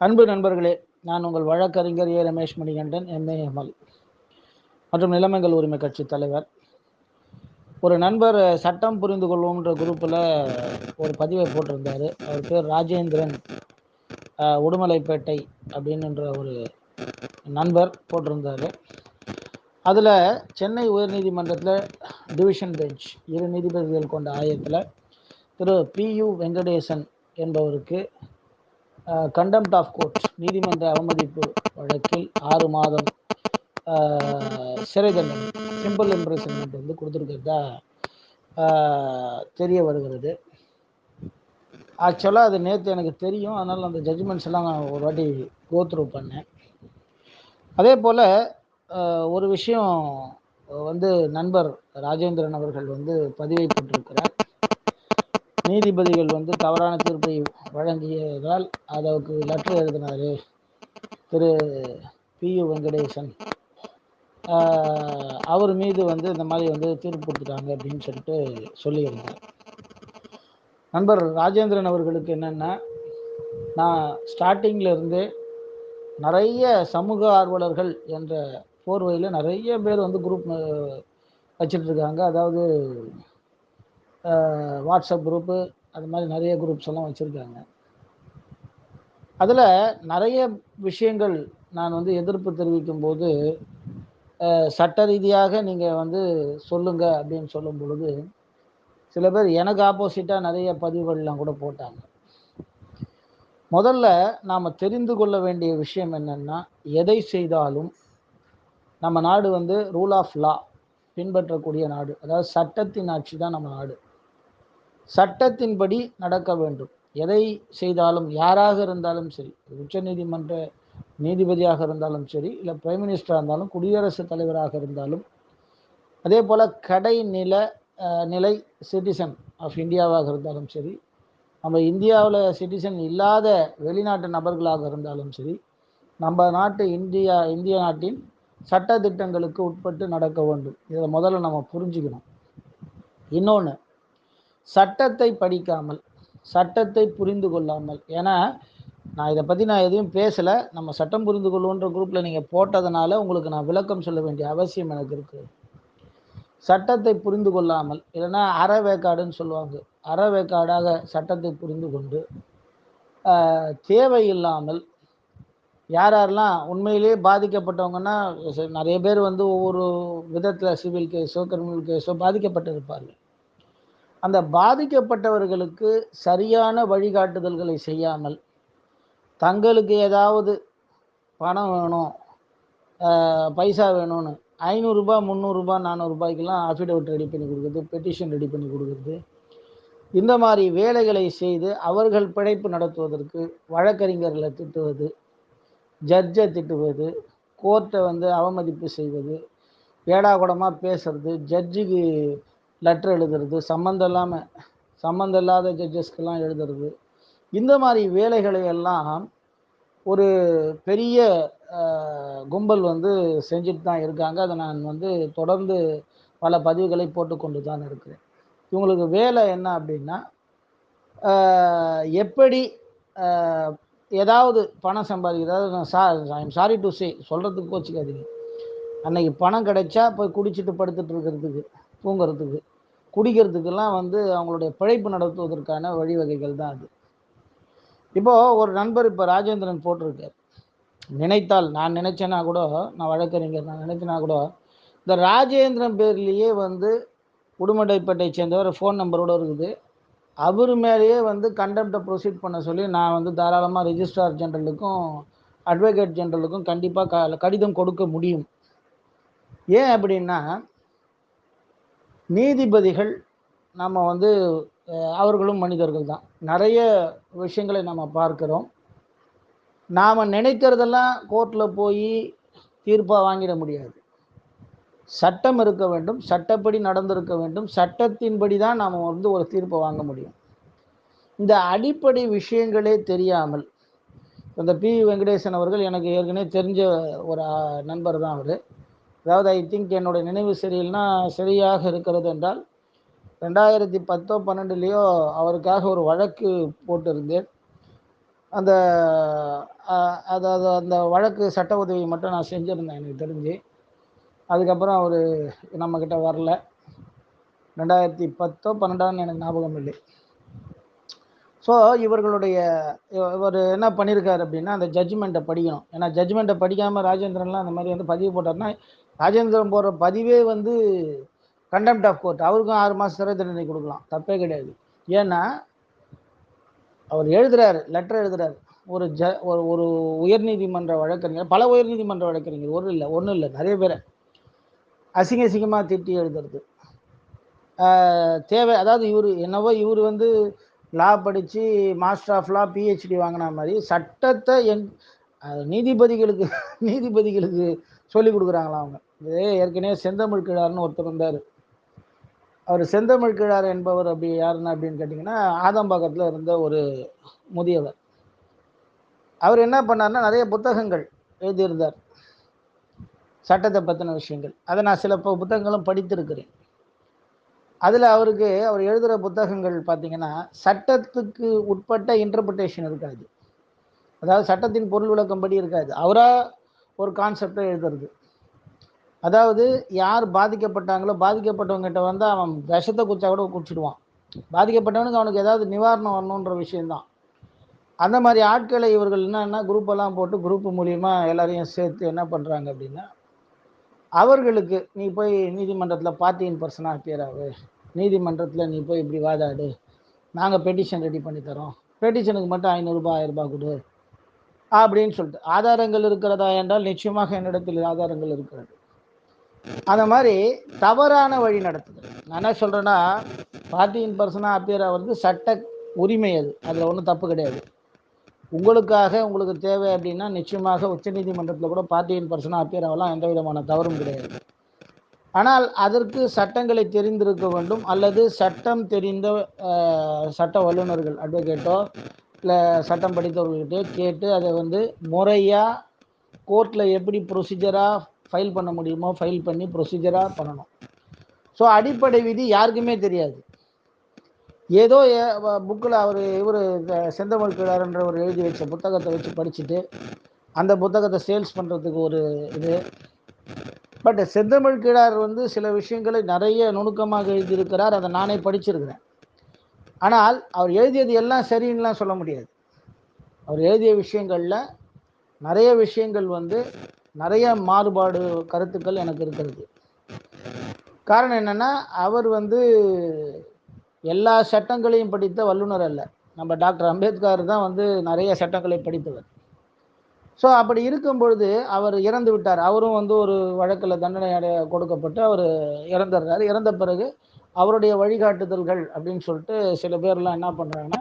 அன்பு நண்பர்களே நான் உங்கள் வழக்கறிஞர் ஏ. ரமேஷ் மணிகண்டன் எம்ஏஎம்எல் மற்றும் நிலைமைகள் உரிமை கட்சி தலைவர். ஒரு நண்பர் சட்டம் புரிந்து கொள்வோம்ன்ற குரூப்பில் ஒரு பதிவை போட்டிருந்தார். அவர் பேர் ராஜேந்திரன் உடுமலைப்பேட்டை அப்படின்னுன்ற ஒரு நண்பர் போட்டிருந்தார். அதில் சென்னை உயர்நீதிமன்றத்தில் டிவிஷன் பெஞ்ச் இரு நீதிபதிகள் கொண்ட ஆயத்தில் திரு பியு வெங்கடேசன் என்பவருக்கு கண்டெம்ட் ஆஃப் கோர்ட் நீதிமன்ற அவமதிப்பு வழக்கில் ஆறு மாதம் சிறை தண்டனை சிம்பிள் இம்ப்ரெசன்மெண்ட் வந்து கொடுத்துருக்கிறதா தெரிய வருகிறது. ஆக்சுவலாக அது நேற்று எனக்கு தெரியும். அதனால் அந்த ஜட்ஜ்மெண்ட்ஸ் எல்லாம் நான் ஒரு வாட்டி கோத்ரூ பண்ணேன். அதே போல் ஒரு விஷயம் வந்து நண்பர் ராஜேந்திரன் அவர்கள் வந்து பதிவை போட்டிருக்கிறார் நீதிபதிகள் வந்து தவறான தீர்ப்பை வழங்கியதால் அதற்கு லெட்டர் எழுதினார். திரு. பியு வெங்கடேசன். அவர் மீது வந்து இந்த மாதிரி வந்து தீர்ப்பு கொடுத்துட்டாங்க அப்படின்னு சொல்லிட்டு சொல்லியிருந்தார். நண்பர் ராஜேந்திரன் அவர்களுக்கு என்னென்னா நான் ஸ்டார்டிங்கில் இருந்தே நிறைய சமூக ஆர்வலர்கள் என்ற போர்வையில் நிறைய பேர் வந்து குரூப் வச்சுட்டு இருக்காங்க. அதாவது வாட்ஸ்அப் குரூப்பு அது மாதிரி நிறைய குரூப்ஸ் எல்லாம் வச்சுருக்காங்க. அதில் நிறைய விஷயங்கள் நான் வந்து எதிர்ப்பு தெரிவிக்கும் போது சட்ட ரீதியாக நீங்கள் வந்து சொல்லுங்க அப்படின்னு சொல்லும் பொழுது சில பேர் எனக்கு ஆப்போசிட்டாக நிறைய பதிவுகள்லாம் கூட போட்டாங்க. முதல்ல நாம் தெரிந்து கொள்ள வேண்டிய விஷயம் என்னென்னா எதை செய்தாலும் நம்ம நாடு வந்து ரூல் ஆஃப் லா பின்பற்றக்கூடிய நாடு அதாவது சட்டத்தின் ஆட்சி தான் நம்ம நாடு. சட்டத்தின்படி நடக்க வேண்டும். எதை செய்தாலும் யாராக இருந்தாலும் சரி உச்ச நீதிமன்ற நீதிபதியாக இருந்தாலும் சரி இல்லை பிரைம் மினிஸ்டராக இருந்தாலும் குடியரசுத் தலைவராக இருந்தாலும் அதே போல் கடை நில நிலை சிட்டிசன் ஆஃப் இந்தியாவாக இருந்தாலும் சரி நம்ம இந்தியாவில் சிட்டிசன் இல்லாத வெளிநாட்டு நபர்களாக இருந்தாலும் சரி நம்ம நாட்டு இந்தியா இந்திய நாட்டின் சட்ட திட்டங்களுக்கு உட்பட்டு நடக்க வேண்டும். இதை முதல்ல நம்ம புரிஞ்சுக்கணும். இன்னொன்று சட்டத்தை படிக்காமல் சட்டத்தை புரிந்து கொள்ளாமல். ஏன்னா நான் இதை பற்றி நான் எதுவும் பேசலை. நம்ம சட்டம் புரிந்து கொள்ளுன்ற குரூப்பில் நீங்கள் போட்டதுனால உங்களுக்கு நான் விளக்கம் சொல்ல வேண்டிய அவசியம் எனக்கு இருக்குது சட்டத்தை புரிந்து கொள்ளாமல் இல்லைன்னா அறவேக்காடுன்னு சொல்லுவாங்க. அறவேக்காடாக சட்டத்தை புரிந்து கொண்டு தேவையில்லாமல் யார் யாரெல்லாம் உண்மையிலேயே பாதிக்கப்பட்டவங்கன்னா நிறைய பேர் வந்து ஒவ்வொரு விதத்தில் சிவில் கேஸோ கிரிமினல் கேஸோ பாதிக்கப்பட்டிருப்பார்கள். அந்த பாதிக்கப்பட்டவர்களுக்கு சரியான வழிகாட்டுதல்களை செய்யாமல் தங்களுக்கு ஏதாவது பணம் வேணும் பைசா வேணும்னு ஐநூறுரூபா முந்நூறுரூபா நானூறுரூபாய்க்கெல்லாம் அஃபிடவிட் ரெடி பண்ணி கொடுக்குறது பெட்டிஷன் ரெடி பண்ணி கொடுக்குறது. இந்த மாதிரி வேலைகளை செய்து அவர்கள் பிழைப்பு நடத்துவதற்கு வழக்கறிஞர்களை திட்டுவது ஜட்ஜை திட்டுவது கோர்ட்டை வந்து அவமதிப்பு செய்வது ஏடாகுடமாக பேசுறது ஜட்ஜுக்கு லெட்டர் எழுதுறது சம்மந்தம் இல்லாமல் சம்மந்தம் இல்லாத ஜட்ஜஸ்க்கெல்லாம் எழுதுறது. இந்த மாதிரி வேலைகளை எல்லாம் ஒரு பெரிய கும்பல் வந்து செஞ்சுட்டு தான் இருக்காங்க. அதை நான் வந்து தொடர்ந்து பல பதிவுகளை போட்டுக்கொண்டு தான் இருக்கிறேன். இவங்களுக்கு வேலை என்ன அப்படின்னா எப்படி ஏதாவது பணம் சம்பாதிக்கிறது நான் சா ஐம் சாரி டு சே சொல்கிறதுக்கு கோச்சிக்காதீங்க அன்னைக்கு பணம் கிடைச்சா போய் குடிச்சிட்டு படுத்துட்டு இருக்கிறதுக்கு தூங்குறதுக்கு. குடிக்கிறதுக்கெல்லாம் வந்து அவங்களுடைய பிழைப்பு நடத்துவதற்கான வழிவகைகள் தான் அது. இப்போது ஒரு நண்பர் இப்போ ராஜேந்திரன் போட்டிருக்கார். நினைத்தால் நான் நினைச்சேன்னா கூட நான் வழக்கறிஞர் நான் நினைச்சேன்னா கூட இந்த ராஜேந்திரன் பேர்லேயே வந்து உடுமடைப்பேட்டை சேர்ந்தவர் ஃபோன் நம்பரோட இருக்குது. அவர் மேலேயே வந்து கண்டெம்ட்டை ப்ரொசீட் பண்ண சொல்லி நான் வந்து தாராளமாக ரிஜிஸ்ட்ரார் ஜெனரலுக்கும் அட்வொகேட் ஜெனரலுக்கும் கண்டிப்பாக க கடிதம் கொடுக்க முடியும். ஏன் அப்படின்னா நீதிபதிகள் நம்ம வந்து அவர்களும் மனிதர்கள் தான் நிறைய விஷயங்களை நம்ம பார்க்குறோம். நாம் நினைக்கிறதெல்லாம் கோர்ட்டில் போய் தீர்ப்பாக வாங்கிட முடியாது. சட்டம் இருக்க வேண்டும் சட்டப்படி நடந்திருக்க வேண்டும் சட்டத்தின்படி தான் நாம் வந்து ஒரு தீர்ப்பை வாங்க முடியும். இந்த அடிப்படை விஷயங்களே தெரியாமல் இந்த பி வெங்கடேசன் அவர்கள் எனக்கு ஏற்கனவே தெரிஞ்ச ஒரு நண்பர் தான் அவர். அதாவது ஐ திங்க் என்னுடைய நினைவு சரியில்னா சரியாக இருக்கிறது என்றால் ரெண்டாயிரத்தி பத்தோ பன்னெண்டுலேயோ அவருக்காக ஒரு வழக்கு போட்டிருந்தேன். அந்த அதாவது அந்த வழக்கு சட்ட உதவி மட்டும் நான் செஞ்சுருந்தேன் எனக்கு தெரிஞ்சு. அதுக்கப்புறம் அவர் நம்மக்கிட்ட வரல. ரெண்டாயிரத்தி பத்தோ பன்னெண்டான்னு எனக்கு ஞாபகம் இல்லை. ஸோ இவர்களுடைய இவர் என்ன பண்ணியிருக்காரு அப்படின்னா அந்த ஜட்ஜ்மெண்ட்டை படிக்கணும். ஏன்னா ஜட்ஜ்மெண்ட்டை படிக்காமல் ராஜேந்திரன்லாம் அந்த மாதிரி வந்து பதிவு போட்டார்னா ராஜேந்திரன் போடுற பதிவே வந்து கண்டெம்ட் ஆஃப் கோர்ட் அவருக்கும் ஆறு மாதம் சிறை தண்டனை கொடுக்கலாம். தப்பே கிடையாது. ஏன்னா அவர் எழுதுறாரு லெட்டர் எழுதுறாரு. ஒரு ஜ ஒரு ஒரு உயர்நீதிமன்ற வழக்கறிஞர் பல உயர்நீதிமன்ற வழக்கறிஞர் ஒரு இல்லை ஒன்றும் இல்லை நிறைய பேரை அசிங்க அசிங்கமாக திட்டி எழுதுறது. தேவை அதாவது இவர் என்னவோ இவர் வந்து லா படித்து மாஸ்டர் ஆஃப் லா பிஹெச்டி வாங்கின மாதிரி சட்டத்தை எங் நீதிபதிகளுக்கு நீதிபதிகளுக்கு சொல்லி கொடுக்குறாங்களா அவங்க. இது ஏற்கனவே செந்தமிழ் கிழார்னு ஒருத்தர் இருந்தார் அவர் செந்தமிழ் கிழார் என்பவர் அப்படி யாருன்னு அப்படின்னு கேட்டிங்கன்னா ஆதம்பாக்கத்தில் இருந்த ஒரு முதியவர். அவர் என்ன பண்ணார்னா நிறைய புத்தகங்கள் எழுதியிருந்தார். சட்டத்தை பற்றின விஷயங்கள். அதை நான் சில புத்தகங்களும் படித்திருக்கிறேன். அதில் அவருக்கு அவர் எழுதுகிற புத்தகங்கள் பார்த்தீங்கன்னா சட்டத்துக்கு உட்பட்ட இன்டர்பிரிட்டேஷன் இருக்காது. அதாவது சட்டத்தின் பொருள் விளக்கம்படி இருக்காது. அவராக ஒரு கான்செப்டை எழுதுறது. அதாவது யார் பாதிக்கப்பட்டாங்களோ பாதிக்கப்பட்டவங்ககிட்ட வந்து அவன் விஷத்தை குச்சா கூட குடிச்சிடுவான். பாதிக்கப்பட்டவனுக்கு அவனுக்கு ஏதாவது நிவாரணம் வரணுன்ற விஷயந்தான் அந்த மாதிரி ஆட்களை இவர்கள் என்னென்னா குரூப்பெல்லாம் போட்டு குரூப் மூலியமாக எல்லாரையும் சேர்த்து என்ன பண்ணுறாங்க அப்படின்னா அவர்களுக்கு நீ போய் நீதிமன்றத்தில் பார்ட்டியின் பர்சனாக அப்பியர் ஆகு. நீதிமன்றத்தில் நீ போய் இப்படி வாதாடு. நாங்கள் பெட்டிஷன் ரெடி பண்ணி தரோம். பெட்டிஷனுக்கு மட்டும் ஐநூறுரூபா ஆயிரரூபா கொடு. அப்படின்னு சொல்லிட்டு. ஆதாரங்கள் இருக்கிறதா என்றால் நிச்சயமாக என்னிடத்தில் ஆதாரங்கள் இருக்கிறது. அந்த மாதிரி தவறான வழி நடத்துது. நான் என்ன சொல்கிறேன்னா பார்ட்டியின் பர்சனாக அப்பியர் ஆகிறது சட்ட உரிமை அது. அதில் ஒன்றும் தப்பு கிடையாது. உங்களுக்காக உங்களுக்கு தேவை அப்படின்னா நிச்சயமாக உச்சநீதிமன்றத்தில் கூட பார்ட்டியின் பர்சனாக அப்பியர் ஆகலாம். எந்த விதமான தவறும் கிடையாது. ஆனால் அதற்கு சட்டங்களை தெரிந்திருக்க வேண்டும். அல்லது சட்டம் தெரிந்த சட்ட வல்லுநர்கள் அட்வொகேட்டோ இல்லை சட்டம் படித்தவர்கள்கிட்டயோ கேட்டு அதை வந்து முறையாக கோர்ட்டில் எப்படி ப்ரொசீஜராக ஃபைல் பண்ண முடியுமோ ஃபைல் பண்ணி ப்ரொசீஜராக பண்ணணும். ஸோ அடிப்படை விதி யாருக்குமே தெரியாது. ஏதோ புக்கில் அவர் இவர் செந்தமிழ் கிழார்ன்றவர் எழுதி வச்ச புத்தகத்தை வச்சு படிச்சுட்டு அந்த புத்தகத்தை சேல்ஸ் பண்ணுறதுக்கு ஒரு இது. பட் செந்தமிழ் கிழார் வந்து சில விஷயங்களை நிறைய நுணுக்கமாக எழுதியிருக்கிறார். அதை நானே படிச்சிருக்கிறேன். ஆனால் அவர் எழுதியது எல்லாம் சரின்னுலாம் சொல்ல முடியாது. அவர் எழுதிய விஷயங்களில் நிறைய விஷயங்கள் வந்து நிறைய மாறுபாடு கருத்துக்கள் எனக்கு இருக்கிறது. காரணம் என்னென்னா அவர் வந்து எல்லா சட்டங்களையும் படித்த வல்லுனர் அல்ல. நம்ம டாக்டர் அம்பேத்கர் தான் வந்து நிறைய சட்டங்களை படித்தவர். ஸோ அப்படி இருக்கும் பொழுது அவர் இறந்து விட்டார். அவரும் வந்து ஒரு வழக்கில் தண்டனை அடைய கொடுக்கப்பட்டு அவர் இறந்துடுறாரு. இறந்த பிறகு அவருடைய வழிகாட்டுதல்கள் அப்படின்னு சொல்லிட்டு சில பேர்லாம் என்ன பண்ணுறாங்கன்னா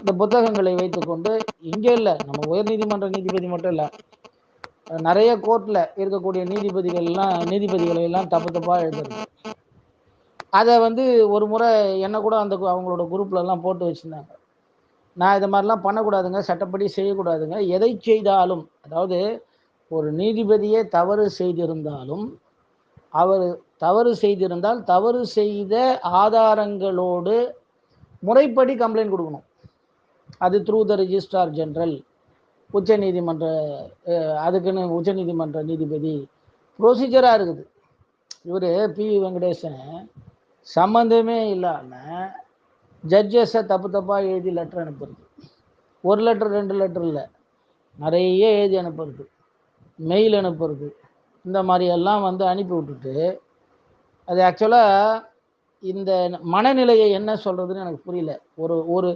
இந்த புத்தகங்களை வைத்துக்கொண்டு இங்கே இல்லை நம்ம உயர்நீதிமன்ற நீதிபதி மட்டும் இல்லை நிறைய கோர்ட்டில் இருக்கக்கூடிய நீதிபதிகள்லாம் நீதிபதிகளை எல்லாம் தப்பு தப்பாக எழுதுறது. அதை வந்து ஒரு முறை என்ன கூட அந்த கு- அவங்களோட குரூப்ல எல்லாம் போட்டு வச்சுருந்தாங்க. நான் இது மாதிரிலாம் பண்ணக்கூடாதுங்க சட்டப்படி செய்யக்கூடாதுங்க. எதை செய்தாலும் அதாவது ஒரு நீதிபதியே தவறு செய்திருந்தாலும் அவர் தவறு செய்திருந்தால் தவறு செய்த ஆதாரங்களோடு முறைப்படி கம்ப்ளைண்ட் கொடுக்கணும். அது த்ரூ த ரிஜிஸ்ட்ரார் ஜெனரல் உச்ச நீதிமன்ற அதுக்குன்னு உச்ச நீதிமன்ற நீதிபதி ப்ரொசீஜராக இருக்குது. இவர் பி. வெங்கடேசன் சம்மந்தமே இல்லாமல் ஜட்ஜஸை தப்பு தப்பாக எழுதி லெட்டர் அனுப்புறது. ஒரு லெட்டர் ரெண்டு லெட்டர் இல்லை. நிறைய எழுதி அனுப்புறது. மெயில் அனுப்புறது. இந்த மாதிரியெல்லாம் வந்து அனுப்பி விட்டுட்டு அது ஆக்சுவலாக இந்த மனநிலையை என்ன சொல்கிறதுன்னு எனக்கு புரியல. ஒரு ஒரு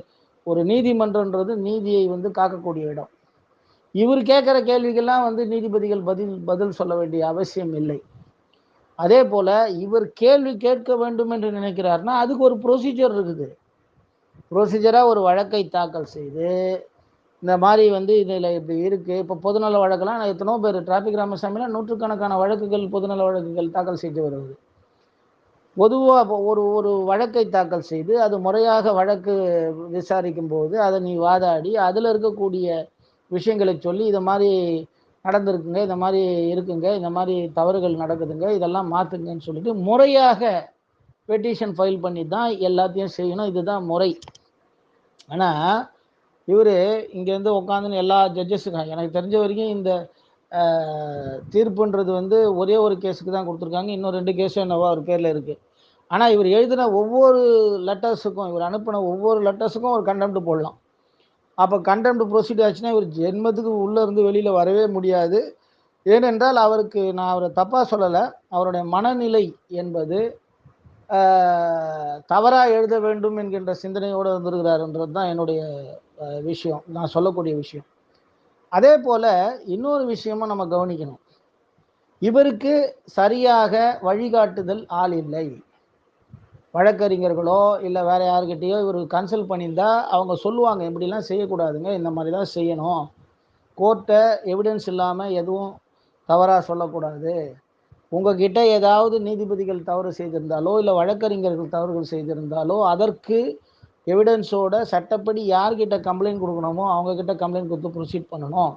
ஒரு நீதிமன்றன்றது நீதியை வந்து காக்கக்கூடிய இடம். இவர் கேட்குற கேள்விக்கெல்லாம் வந்து நீதிபதிகள் பதில் பதில் சொல்ல வேண்டிய அவசியம் இல்லை. அதே போல் இவர் கேள்வி கேட்க வேண்டும் என்று நினைக்கிறார்னா அதுக்கு ஒரு ப்ரொசீஜர் இருக்குது. ப்ரொசீஜராக ஒரு வழக்கை தாக்கல் செய்து இந்த மாதிரி வந்து இதில் இப்படி இருக்குது இப்போ பொதுநல வழக்கெல்லாம் நான் எத்தனோ பேர் டிராஃபிக் ராமசாமிலாம் நூற்றுக்கணக்கான வழக்குகள் பொதுநல வழக்குகள் தாக்கல் செய்து வருவது. பொதுவாக ஒரு ஒரு வழக்கை தாக்கல் செய்து அது முறையாக வழக்கு விசாரிக்கும் போது அதை நீ வாதாடி அதில் இருக்கக்கூடிய விஷயங்களை சொல்லி இதை மாதிரி நடந்திருக்குங்க இந்த மாதிரி இருக்குங்க இந்த மாதிரி தவறுகள் நடக்குதுங்க இதெல்லாம் மாற்றுங்கன்னு சொல்லிட்டு முறையாக பெட்டிஷன் ஃபைல் பண்ணி தான் எல்லாத்தையும் செய்யணும். இதுதான் முறை. ஆனால் இவர் இங்கேருந்து உட்காந்துன்னு எல்லா ஜட்ஜஸுக்கும் எனக்கு தெரிஞ்ச வரைக்கும் இந்த தீர்ப்புன்றது வந்து ஒரே ஒரு கேஸுக்கு தான் கொடுத்துருக்காங்க. இன்னும் ரெண்டு கேஸும் என்னவோ அவர் பேரில் இருக்குது ஆனால் இவர் எழுதின ஒவ்வொரு லெட்டர்ஸுக்கும் இவர் அனுப்பின ஒவ்வொரு லெட்டர்ஸுக்கும் ஒரு கண்டெம்ட் போடலாம். அப்போ கண்டெம்ட் ப்ரொசீட் ஆச்சுன்னா இவர் ஜென்மத்துக்கு உள்ளே இருந்து வெளியில் வரவே முடியாது. ஏனென்றால் அவருக்கு நான் அவரை தப்பாக சொல்லலை. அவருடைய மனநிலை என்பது தவறாக எழுத வேண்டும் என்கின்ற சிந்தனையோடு வந்திருக்கிறாருன்றது தான் என்னுடைய விஷயம். நான் சொல்லக்கூடிய விஷயம். அதே போல் இன்னொரு விஷயமும் நம்ம கவனிக்கணும். இவருக்கு சரியாக வழிகாட்டுதல் ஆள் இல்லை. வழக்கறிஞர்களோ இல்லை வேற யாருக்கிட்டேயோ இவர் கன்சல்ட் பண்ணியிருந்தா அவங்க சொல்லுவாங்க இப்படிலாம் செய்யக்கூடாதுங்க இந்த மாதிரி தான் செய்யணும் கோர்ட்டை எவிடன்ஸ் இல்லாமல் எதுவும் தவறாக சொல்லக்கூடாது. உங்ககிட்ட ஏதாவது நீதிபதிகள் தவறு செய்திருந்தாலோ இல்லை வழக்கறிஞர்கள் தவறுகள் செய்திருந்தாலோ அதற்கு எவிடன்ஸோட சட்டப்படி யார்கிட்ட கம்ப்ளைண்ட் கொடுக்கணுமோ அவங்கக்கிட்ட கம்ப்ளைண்ட் கொடுத்து ப்ரொசீட் பண்ணணும்.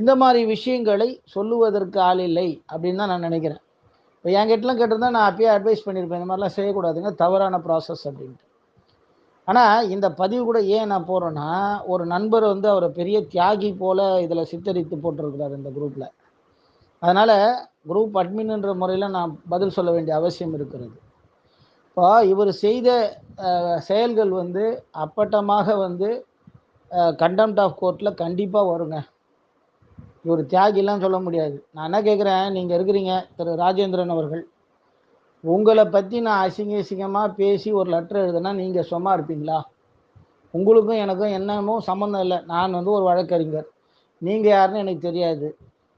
இந்த மாதிரி விஷயங்களை சொல்லுவதற்கு ஆள் இல்லை அப்படின்னு தான் நான் நினைக்கிறேன். இப்போ என்கிட்டலாம் கேட்டிருந்தா நான் அப்பயே அட்வைஸ் பண்ணியிருப்பேன் இந்த மாதிரிலாம் செய்யக்கூடாதுங்க தவறான ப்ராசஸ் அப்படின்ட்டு. ஆனால் இந்த பதிவு கூட ஏன் நான் போகிறேன்னா ஒரு நண்பர் வந்து அவரை பெரிய தியாகி போல் இதில் சித்தரித்து போட்டிருக்கிறார் இந்த குரூப்பில் அதனால் குரூப் அட்மின்ன்ற முறையில் நான் பதில் சொல்ல வேண்டிய அவசியம் இருக்கிறது. இப்போ இவர் செய்த செயல்கள் வந்து அப்பட்டமாக வந்து கண்டெம்ட் ஆஃப் கோர்ட்டில் கண்டிப்பாக வருங்க. இவர் தியாகிலாம் சொல்ல முடியாது. நான் என்ன கேட்குறேன் நீங்கள் இருக்கிறீங்க திரு ராஜேந்திரன் அவர்கள். உங்களை பற்றி நான் அசிங்க அசிங்கமாக பேசி ஒரு லெட்டர் எழுதுனா நீங்கள் சும்மா இருப்பீங்களா? உங்களுக்கும் எனக்கும் என்னமோ சம்மந்தம் இல்லை. நான் வந்து ஒரு வழக்கறிஞர். நீங்கள் யாருன்னு எனக்கு தெரியாது.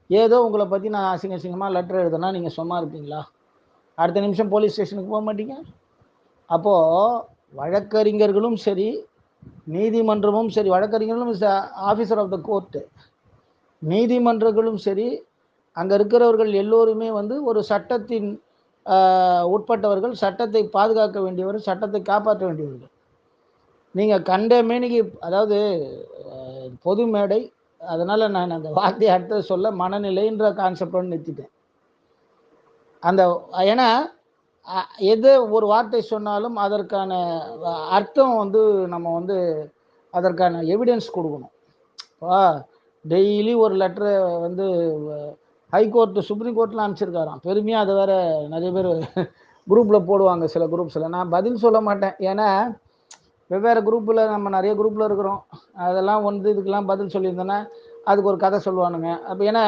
ஏதோ உங்களை பற்றி நான் அசிங்க அசிங்கமாக லெட்டர் எழுதுனா நீங்கள் சும்மா இருப்பீங்களா? அடுத்த நிமிஷம் போலீஸ் ஸ்டேஷனுக்கு போக மாட்டீங்க? அப்போது வழக்கறிஞர்களும் சரி நீதிமன்றமும் சரி வழக்கறிஞர்களும் ஆஃபீஸர் ஆஃப் த கோர்ட்டு நீதிமன்றங்களும் சரி அங்கே இருக்கிறவர்கள் எல்லோருமே வந்து ஒரு சட்டத்தின் உட்பட்டவர்கள் சட்டத்தை பாதுகாக்க வேண்டியவர்கள் சட்டத்தை காப்பாற்ற வேண்டியவர்கள். நீங்கள் கண்ட மேனிக்கு அதாவது பொது மேடை அதனால் நான் அந்த வார்த்தையை அடுத்தது சொல்ல மனநிலைன்ற கான்செப்டோடு நிறுத்திட்டேன். அந்த ஏன்னா எது ஒரு வார்த்தை சொன்னாலும் அதற்கான அர்த்தம் வந்து நம்ம வந்து அதற்கான எவிடன்ஸ் கொடுக்கணும். இப்போ டெய்லி ஒரு லெட்டரை வந்து ஹைகோர்ட்டு சுப்ரீம் கோர்ட்டில் அனுப்பிச்சிருக்காராம். பெருமையாக அதை வேற நிறைய பேர் குரூப்பில் போடுவாங்க சில குரூப்ஸில் நான் பதில் சொல்ல மாட்டேன். ஏன்னா வெவ்வேறு குரூப்பில் நம்ம நிறைய குரூப்பில் இருக்கிறோம். அதெல்லாம் வந்து இதுக்கெல்லாம் பதில் சொல்லியிருந்தேன்னா அதுக்கு ஒரு கதை சொல்லுவானுங்க. அப்போ ஏன்னா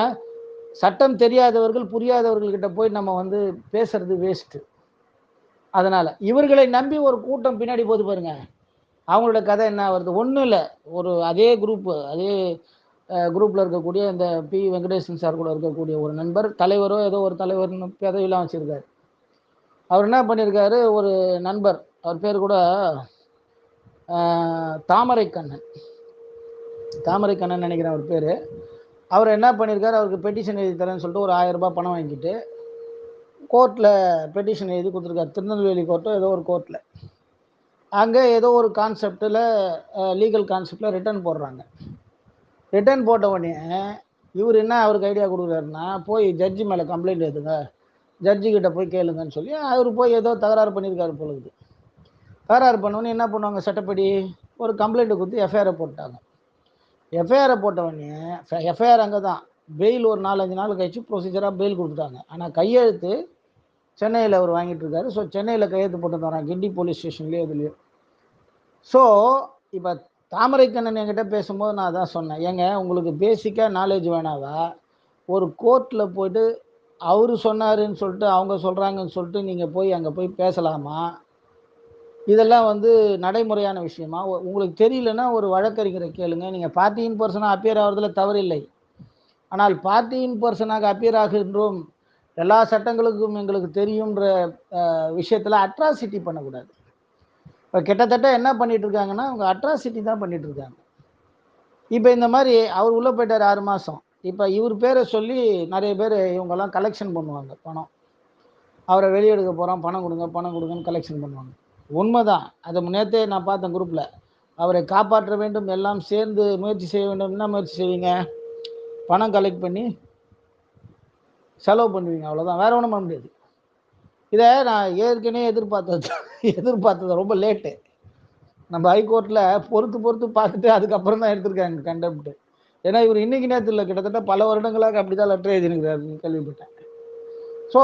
சட்டம் தெரியாதவர்கள் புரியாதவர்கள்கிட்ட போய் நம்ம வந்து பேசுறது வேஸ்ட்டு அதனால் இவர்களை நம்பி ஒரு கூட்டம் பின்னாடி போது பாருங்க. அவங்களோட கதை என்ன வருது ஒன்றும் இல்லை. ஒரு அதே குரூப்பு அதே குரூப்பில் இருக்கக்கூடிய இந்த பி. வெங்கடேசன் சார் கூட இருக்கக்கூடிய ஒரு நண்பர் தலைவரோ ஏதோ ஒரு தலைவர்னு பதவியெலாம் வச்சுருக்காரு அவர் என்ன பண்ணியிருக்காரு ஒரு நண்பர் அவர் பேர் கூட தாமரைக்கண்ணன். தாமரை கண்ணன் தாமரை கண்ணன் நினைக்கிறேன் அவர் பேர். அவர் என்ன பண்ணியிருக்காரு அவருக்கு பெட்டிஷன் எழுதி தரேன்னு சொல்லிட்டு ஒரு ஆயிரம் ரூபாய் பணம் வாங்கிட்டு கோர்ட்டில் பெட்டிஷன் எழுதி கொடுத்துருக்காரு. திருநெல்வேலி கோர்ட்டோ ஏதோ ஒரு கோர்ட்டில் அங்கே ஏதோ ஒரு கான்செப்டில் லீகல் கான்செப்டில் ரிட்டர்ன் போடுறாங்க. ரிட்டர்ன் போட்ட உடனே இவர் என்ன அவருக்கு ஐடியா கொடுக்குறாருன்னா போய் ஜட்ஜி மேலே கம்ப்ளைண்ட் எழுதுங்க ஜட்ஜி கிட்ட போய் கேளுங்கன்னு சொல்லி அவர் போய் ஏதோ தகராறு பண்ணியிருக்காரு பொழுது தகராறு பண்ணவொடனே என்ன பண்ணுவாங்க சட்டப்படி ஒரு கம்ப்ளைண்ட்டை கொடுத்து எஃப்ஐஆரை போட்டாங்க. எஃப்ஐஆரை போட்ட உடனே எஃப்ஐஆர் அங்கே தான் பெயில் ஒரு நாலஞ்சு நாள் கழிச்சு ப்ரொசீஜராக பெயில் கொடுத்துட்டாங்க. ஆனால் கையெழுத்து சென்னையில் அவர் வாங்கிட்டு இருக்காரு. ஸோ சென்னையில் கையெழுத்து போட்டு தரான் கிண்டி போலீஸ் ஸ்டேஷன்லேயே இதுலேயோ ஸோ இப்போ தாமரைக்கண்ணன் என்கிட்ட பேசும்போது நான் அதான் சொன்னேன். ஏங்க உங்களுக்கு பேசிக்காக நாலேஜ் வேணாவா? ஒரு கோர்ட்டில் போய்ட்டு அவர் சொன்னாருன்னு சொல்லிட்டு அவங்க சொல்கிறாங்கன்னு சொல்லிட்டு நீங்கள் போய் அங்கே போய் பேசலாமா? இதெல்லாம் வந்து நடைமுறையான விஷயமா? உங்களுக்கு தெரியலன்னா ஒரு வழக்கறிஞரை கேளுங்க. நீங்கள் பார்ட்டியின் பர்சனாக அப்பியர் ஆகிறதுல தவறில்லை. ஆனால் பார்ட்டியின் பர்சனாக அப்பியர் ஆகின்றோம். எல்லா சட்டங்களுக்கும் எங்களுக்கு தெரியுன்ற விஷயத்தில் அட்ராசிட்டி பண்ணக்கூடாது. இப்போ கிட்டத்தட்ட என்ன பண்ணிட்டு இருக்காங்கன்னா அவங்க அட்ராசிட்டி தான் பண்ணிட்டு இருக்காங்க இப்போ இந்த மாதிரி அவர் உள்ளே போயிட்டார் ஆறு மாதம் இப்போ இவர் பேரை சொல்லி நிறைய பேர் இவங்கெல்லாம் கலெக்ஷன் பண்ணுவாங்க பணம். அவரை வெளியெடுக்க போகிறோம் பணம் கொடுங்க பணம் கொடுங்கன்னு கலெக்ஷன் பண்ணுவாங்க. உண்மைதான். அதை நேற்றே நான் பார்த்தேன் குரூப்பில் அவரை காப்பாற்ற வேண்டும் எல்லாம் சேர்ந்து முயற்சி செய்ய வேண்டும். என்ன முயற்சி செய்வீங்க? பணம் கலெக்ட் பண்ணி செலவு பண்ணுவீங்க. அவ்வளோதான் வேற ஒன்றும் பண்ண முடியாது. இதை நான் ஏற்கனவே எதிர்பார்த்தது எதிர்பார்த்தது ரொம்ப லேட்டு நம்ம ஹைகோர்ட்டில் பொறுத்து பொறுத்து பார்த்துட்டு அதுக்கப்புறம் தான் எடுத்திருக்காங்க கண்டெம்ட்டு ஏன்னா இவர் இன்னைக்கு நேரத்தில் இல்லை கிட்டத்தட்ட பல வருடங்களாக அப்படி தான் லெட்டர் எழுதினுக்கிறாருன்னு கேள்விப்பட்டேன். ஸோ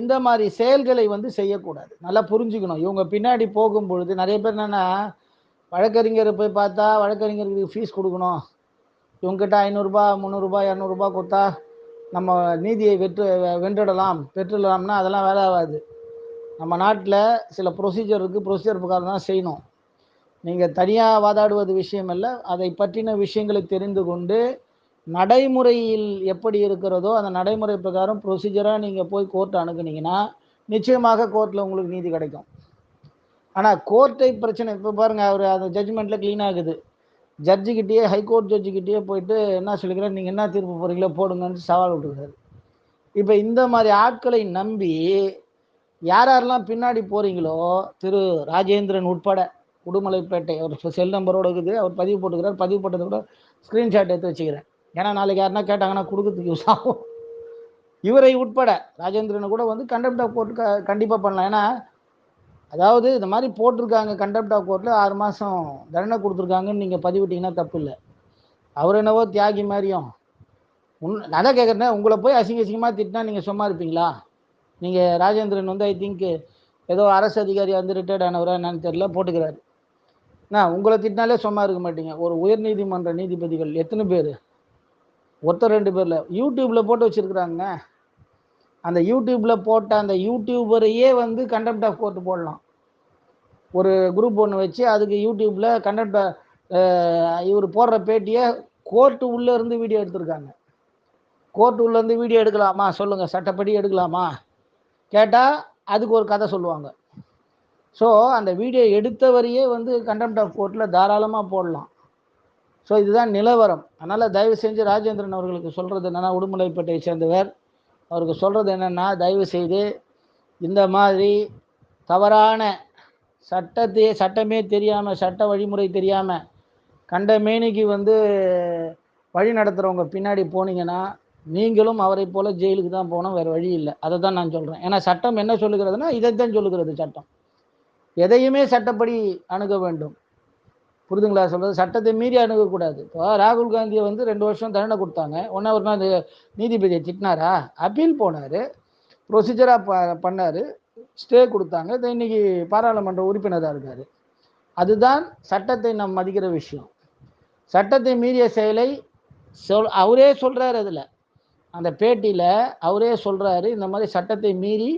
இந்த மாதிரி செயல்களை வந்து செய்யக்கூடாது. நல்லா புரிஞ்சுக்கணும். இவங்க பின்னாடி போகும் பொழுது நிறைய பேர் என்னென்னா வழக்கறிஞரை போய் பார்த்தா வழக்கறிஞருக்கு ஃபீஸ் கொடுக்கணும். இவங்ககிட்ட ஐநூறுரூபா முந்நூறுரூபா இரநூறுபா கொடுத்தா நம்ம நீதியை வெற்று வென்றிடலாம் பெற்றுடலாம்னா அதெல்லாம் வேலை ஆகாது. நம்ம நாட்டில் சில ப்ரொசீஜர் இருக்குது ப்ரொசீஜர் பிரகாரம் தான் செய்யணும். நீங்கள் தனியாக வாதாடுவது விஷயம் இல்லை அதை பற்றின விஷயங்களை தெரிந்து கொண்டு நடைமுறையில் எப்படி இருக்கிறதோ அந்த நடைமுறை பிரகாரம் ப்ரொசீஜராக நீங்கள் போய் கோர்ட் அணுகுனீங்கன்னா நிச்சயமாக கோர்ட்டில் உங்களுக்கு நீதி கிடைக்கும். ஆனால் கோர்ட்டை பிரச்சனை இப்போ பாருங்கள் அவர் அந்த ஜட்ஜ்மெண்ட்டில் க்ளீன் ஆகுது. ஜட்ஜுக்கிட்டேயே ஹைகோர்ட் ஜட்ஜிக்கிட்டேயே போயிட்டு என்ன சொல்லிக்கிறேன்? நீங்கள் என்ன தீர்ப்பு போகிறீங்களோ போடுங்கன்னு சவால் விட்டுருக்காரு. இப்போ இந்த மாதிரி ஆட்களை நம்பி யார் யாரெல்லாம் பின்னாடி போகிறீங்களோ திரு ராஜேந்திரன் உட்பட உடுமலைப்பேட்டை அவர் செல் நம்பரோடு இருக்குது அவர் பதிவு போட்டுக்கிறார். பதிவு போட்டதை கூட ஸ்க்ரீன்ஷாட் எடுத்து வச்சுக்கிறேன். ஏன்னா நாளைக்கு யாருன்னா கேட்டாங்கன்னா கொடுக்கறதுக்கு யூஸ் ஆகும். இவரை உட்பட ராஜேந்திரனை கூட வந்து கண்டெம்ட் ஆஃப் கோர்ட் கண்டிப்பாக பண்ணலாம். ஏன்னா அதாவது இந்த மாதிரி போட்டிருக்காங்க கண்டெப்ட் ஆஃப் கோர்ட்டில் ஆறு மாதம் தண்டனை கொடுத்துருக்காங்கன்னு நீங்கள் பதிவிட்டிங்கன்னா தப்பு இல்லை அவர் என்னவோ தியாகி மாதிரியும். உன் நான் தான் கேட்குறேன் உங்களை போய் அசிங்க அசிங்கமாக திட்டினா நீங்கள் சும்மா இருப்பீங்களா? நீங்கள் ராஜேந்திரன் வந்து ஐ திங்க் ஏதோ அரசு அதிகாரி வந்து ரிட்டையர்ட் ஆனவரா என்னன்னு தெரில போட்டுக்கிறாரு. நான் உங்களை திட்டினாலே சும்மா இருக்க மாட்டீங்க. ஒரு உயர் நீதிமன்ற நீதிபதிகள் எத்தனை பேர்? ஒருத்தர் ரெண்டு பேரில். யூடியூப்பில் போட்டு வச்சுருக்குறாங்க அந்த யூடியூப்பில் போட்ட அந்த யூடியூபரையே வந்து கண்டெம்ட் ஆஃப் கோர்ட் போடலாம். ஒரு குரூப் ஒன்று வச்சு அதுக்கு யூடியூப்பில் கண்டெம்ட் இவர் போடுற பேட்டியை கோர்ட்டு உள்ளே இருந்து வீடியோ எடுத்திருக்காங்க. கோர்ட்டு உள்ளேருந்து வீடியோ எடுக்கலாமா? சொல்லுங்கள் சட்டப்படி எடுக்கலாமா? கேட்டால் அதுக்கு ஒரு கதை சொல்லுவாங்க. ஸோ அந்த வீடியோ எடுத்தவரையே வந்து கண்டெம்ட் ஆஃப் கோர்ட்டில் தாராளமாக போடலாம். ஸோ இதுதான் நிலவரம். அதனால் தயவு செஞ்சு ராஜேந்திரன் அவர்களுக்கு சொல்கிறது என்னென்னா உடுமலைப்பேட்டையை சேர்ந்தவர். அவருக்கு சொல்கிறது என்னென்னா தயவு செய்து இந்த மாதிரி தவறான சட்டத்தையே சட்டமே தெரியாமல் சட்ட வழிமுறை தெரியாமல் கண்ட மேனிக்கு வந்து வழி நடத்துகிறவங்க பின்னாடி போனீங்கன்னா நீங்களும் அவரை போல் ஜெயிலுக்கு தான் போகணும் வேறு வழி இல்லை. அதை தான் நான் சொல்கிறேன் ஏன்னா சட்டம் என்ன சொல்லுகிறதுனா இதைத்தான் சொல்லுகிறது சட்டம். எதையுமே சட்டப்படி அணுக வேண்டும். புரிதுங்களா சொல்கிறது சட்டத்தை மீறி அணுகக்கூடாது இப்போ ராகுல் காந்தியை வந்து ரெண்டு வருஷம் தண்டனை கொடுத்தாங்க. ஒன்றா ஒரு நாள் நீதிபதியை திட்டினாரா? அப்பீல் போனார். ப்ரொசீஜராக ப பண்ணார். ஸ்டே கொடுத்தாங்க. இதை இன்னைக்கு பாராளுமன்ற உறுப்பினராக இருக்கார். அதுதான் சட்டத்தை நாம் மதிக்கிற விஷயம். சட்டத்தை மீறிய செயலை சொல் அவரே சொல்கிறார் அதில். அந்த பேட்டியில் அவரே சொல்கிறாரு இந்த மாதிரி சட்டத்தை மீறி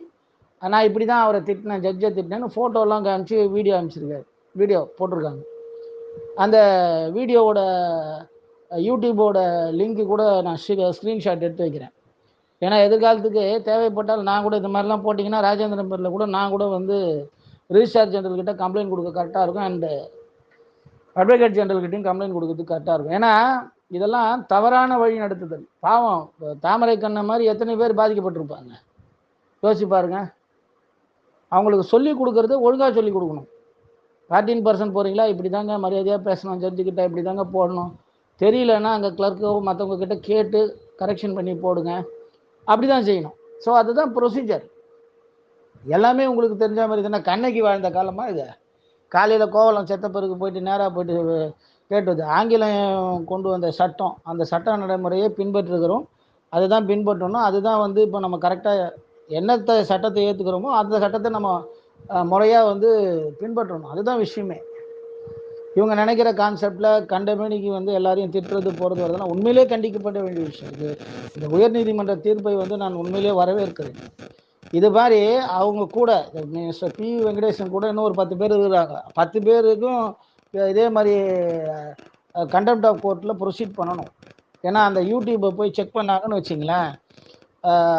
நான் இப்படி தான் அவரை திட்டினேன் ஜட்ஜை திட்டினேன்னு ஃபோட்டோலாம் காமிச்சு வீடியோ அனுப்பிச்சிருக்காரு. வீடியோ போட்டிருக்காங்க. அந்த வீடியோவோட யூடியூபோட லிங்க்கு கூட நான் ஸ்க்ரீன்ஷாட் எடுத்து வைக்கிறேன். ஏன்னா எதிர்காலத்துக்கு தேவைப்பட்டால் நான் கூட இது மாதிரிலாம் போட்டிங்கன்னா ராஜேந்திரன் பேரில் கூட நான் கூட வந்து ரிஜிஸ்டார் ஜெனரல்கிட்ட கம்ப்ளைண்ட் கொடுக்க கரெக்டாக இருக்கும். அண்டு அட்வொகேட் ஜெனரல்கிட்டையும் கம்ப்ளைண்ட் கொடுக்கறதுக்கு கரெக்டாக இருக்கும். ஏன்னா இதெல்லாம் தவறான வழி நடத்துதல். பாவம் தாமரை கண்ணை மாதிரி எத்தனை பேர் பாதிக்கப்பட்டிருப்பாங்க? யோசிச்சு பாருங்க. அவங்களுக்கு சொல்லி கொடுக்கறது ஒழுங்காக சொல்லி கொடுக்கணும். தேர்ட்டீன் பர்சன்ட் போகிறீங்களா இப்படி தாங்க மரியாதையாக பேசணும். ஜட்ஜுக்கிட்ட இப்படி தாங்க போடணும். தெரியலன்னா அங்கே கிளர்க்கோ மற்றவங்க கிட்ட கேட்டு கரெக்ஷன் பண்ணி போடுங்க. அப்படி தான் செய்யணும். ஸோ அதுதான் ப்ரொசீஜர் எல்லாமே உங்களுக்கு தெரிஞ்ச மாதிரி தானே? கண்ணகி வாழ்ந்த காலமாக இது? காலையில் கோவலம் செத்த பிறகு போயிட்டு நேராக போயிட்டு கேட்டது ஆங்கிலம் கொண்டு வந்த சட்டம் அந்த சட்ட நடைமுறையை பின்பற்றுகிறோம் அதுதான் பின்பற்றணும். அதுதான் வந்து இப்போ நம்ம கரெக்டாக என்னத்தை சட்டத்தை ஏற்றுக்கிறோமோ அந்த சட்டத்தை நம்ம முறையாக வந்து பின்பற்றணும். அதுதான் விஷயமே. இவங்க நினைக்கிற கான்செப்டில் கண்டமேனிக்கு வந்து எல்லாரையும் திட்டுறது போகிறது வரதெல்லாம் உண்மையிலே கண்டிக்கப்பட வேண்டிய விஷயம். இது இந்த உயர்நீதிமன்ற தீர்ப்பை வந்து நான் உண்மையிலே வரவேற்கிறேன். இது மாதிரி அவங்க கூட மிஸ்டர் பி வெங்கடேசன் கூட இன்னும் ஒரு பத்து பேர் இருக்கிறாங்க. பத்து பேருக்கும் இதே மாதிரி கண்டெம்ட் ஆஃப் கோர்ட்டில் ப்ரொசீட் பண்ணணும். ஏன்னா அந்த யூடியூப்பை போய் செக் பண்ணாங்கன்னு வச்சிங்களேன்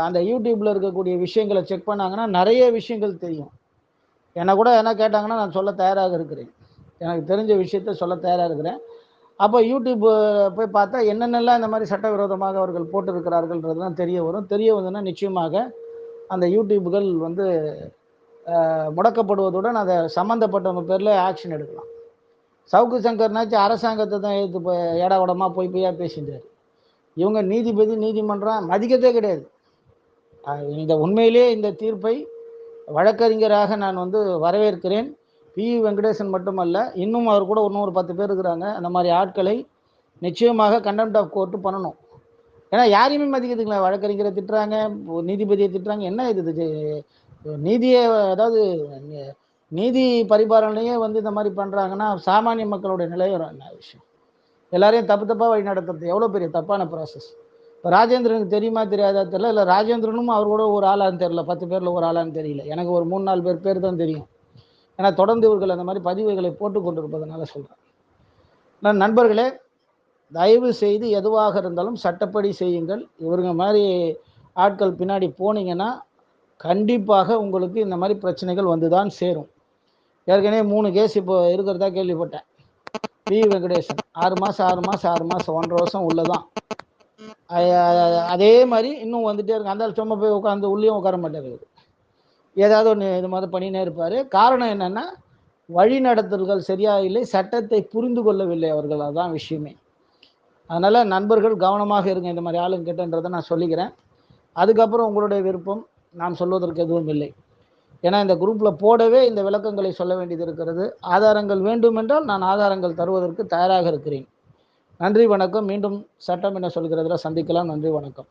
அந்த யூடியூப்பில் இருக்கக்கூடிய விஷயங்களை செக் பண்ணாங்கன்னா நிறைய விஷயங்கள் தெரியும். என்னை கூட என்ன கேட்டாங்கன்னா நான் சொல்ல தயாராக இருக்கிறேன். எனக்கு தெரிஞ்ச விஷயத்த சொல்ல தயாராக இருக்கிறேன். அப்போ யூடியூப் போய் பார்த்தா என்னென்னலாம் இந்த மாதிரி சட்டவிரோதமாக அவர்கள் போட்டிருக்கிறார்கள்ன்றதுலாம் தெரிய வரும். தெரிய வந்ததுன்னா நிச்சயமாக அந்த யூடியூப்புகள் வந்து முடக்கப்படுவதுடன் அதை சம்மந்தப்பட்டவங்க பேரில் ஆக்ஷன் எடுக்கலாம். சவுக்கு சங்கர்னாச்சு அரசாங்கத்தை தான் எடுத்து இப்போ போய் போய் பேசிட்டார் இவங்க நீதிபதி நீதிமன்றம் மதிக்கதே கிடையாது. இந்த உண்மையிலே இந்த தீர்ப்பை வழக்கறிஞராக நான் வந்து வரவேற்கிறேன். பி. வெங்கடேசன் மட்டுமல்ல இன்னும் அவர் கூட இன்னும் ஒரு பத்து பேர் இருக்கிறாங்க. அந்த மாதிரி ஆட்களை நிச்சயமாக கண்டெம்ட் ஆஃப் கோர்ட்டு பண்ணணும். ஏன்னா யாரையுமே மதிக்கிறதுங்களா வழக்கறிஞரை திட்டுறாங்க நீதிபதியை திட்டுறாங்க. என்ன இது? இது நீதியை அதாவது நீதி பரிபாலனையே வந்து இந்த மாதிரி பண்ணுறாங்கன்னா சாமானிய மக்களுடைய நிலையம் என்ன விஷயம்? எல்லாரையும் தப்பு தப்பாக வழி நடத்துறது எவ்வளோ பெரிய தப்பான ப்ராசஸ் இப்போ ராஜேந்திரனுக்கு தெரியுமா தெரியாதா தெரியல. இல்லை ராஜேந்திரனும் அவர் கூட ஒரு ஆளான்னு தெரியல. பத்து பேரில் ஒரு ஆளான்னு தெரியல. எனக்கு ஒரு மூணு நாலு பேர் பேர் தான் தெரியும். ஏன்னா தொடர்ந்து இவர்கள் அந்த மாதிரி பதிவுகளை போட்டு கொண்டிருப்பதனால சொல்கிறேன் நான் நண்பர்களே தயவு செய்து எதுவாக இருந்தாலும் சட்டப்படி செய்யுங்கள். இவருங்க மாதிரி ஆட்கள் பின்னாடி போனீங்கன்னா கண்டிப்பாக உங்களுக்கு இந்த மாதிரி பிரச்சனைகள் வந்து தான் சேரும். ஏற்கனவே மூணு கேஸ் இப்போ இருக்கிறதா கேள்விப்பட்டேன். பி. வெங்கடேசன். ஆறு மாதம் ஆறு மாதம் ஆறு மாதம் ஒன்றரை வருஷம் உள்ளதான். அதே மாதிரி இன்னும் வந்துட்டே இருக்கு. அந்த சும்மா போய் உட்காந்து உள்ளேயும் உட்கார மாட்டேங்குது ஏதாவது ஒன்று இது மாதிரி பண்ணினே இருப்பார். காரணம் என்னென்னா வழி நடத்தல்கள் சரியா இல்லை சட்டத்தை புரிந்து கொள்ளவில்லை அவர்கள். அதுதான் விஷயமே. அதனால் நண்பர்கள் கவனமாக இருங்க. இந்த மாதிரி ஆளுங்க கிட்டன்றதை நான் சொல்லிக்கிறேன். அதுக்கப்புறம் உங்களுடைய விருப்பம் நாம் சொல்வதற்கு எதுவும் இல்லை. ஏன்னா இந்த குரூப்பில் போடவே இந்த விளக்கங்களை சொல்ல வேண்டியது இருக்கிறது. ஆதாரங்கள் வேண்டுமென்றால் நான் ஆதாரங்கள் தருவதற்கு தயாராக இருக்கிறேன். நன்றி வணக்கம். மீண்டும் சட்டம் என்ன சொல்கிறதுல சந்திக்கலாம். நன்றி வணக்கம்.